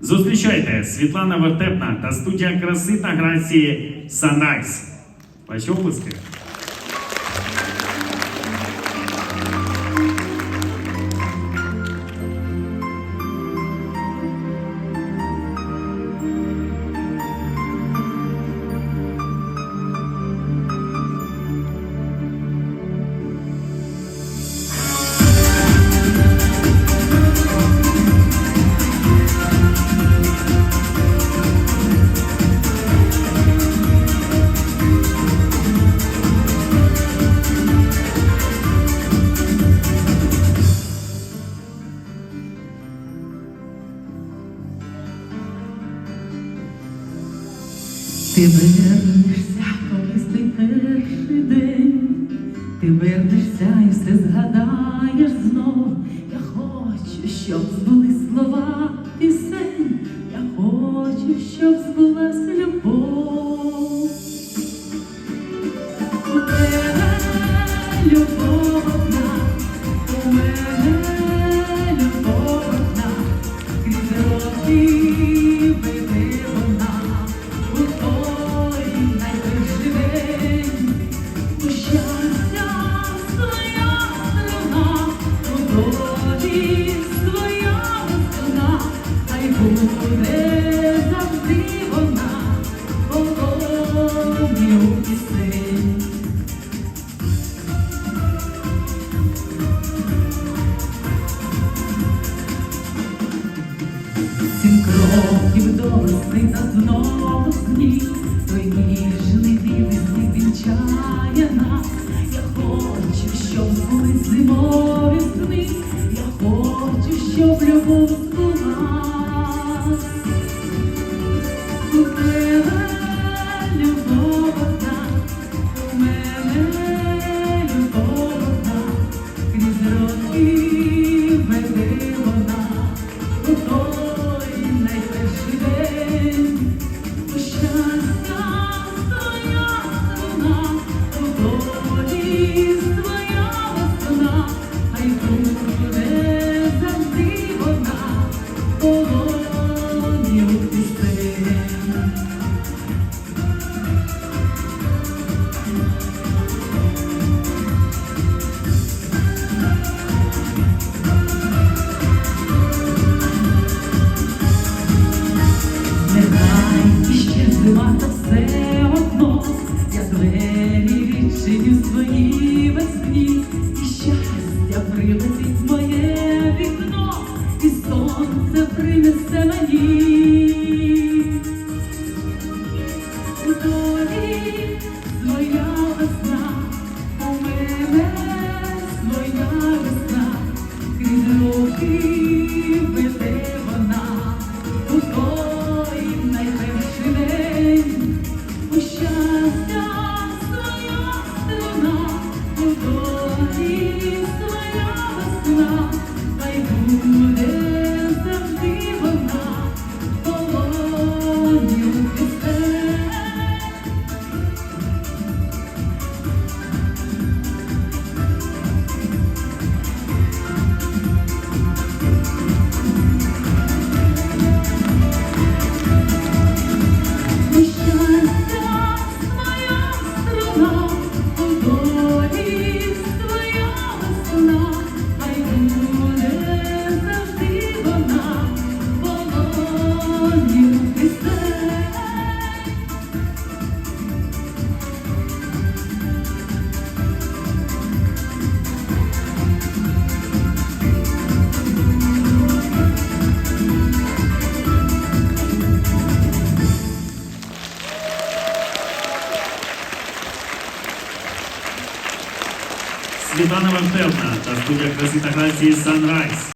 Зустрічайте Світлана Вертепна та студія краси та грації Санайс. Ваші обласки. Ти вернешся, колись той перший день, ти вернешся і все згадаєш знов. Я хочу, щоб збули слова пісень, я хочу, щоб збулась любов. У тебе любов одна, у мене любов одна, крізь роки весни знову той ніжний сніг вінчає нас. Я хочу, щоб були зимові сни, я хочу, щоб любов збулась. У тебе любов у мене любов крізь роки веде вона. У той найперший зима все одно, я двері відчиню свої весні, і щастя прилетить моє вікно, і сонце принесе мені. У долі своя весна, у мене своя весна, крізь роки веде Світлана Вартевна та студія краси та грації.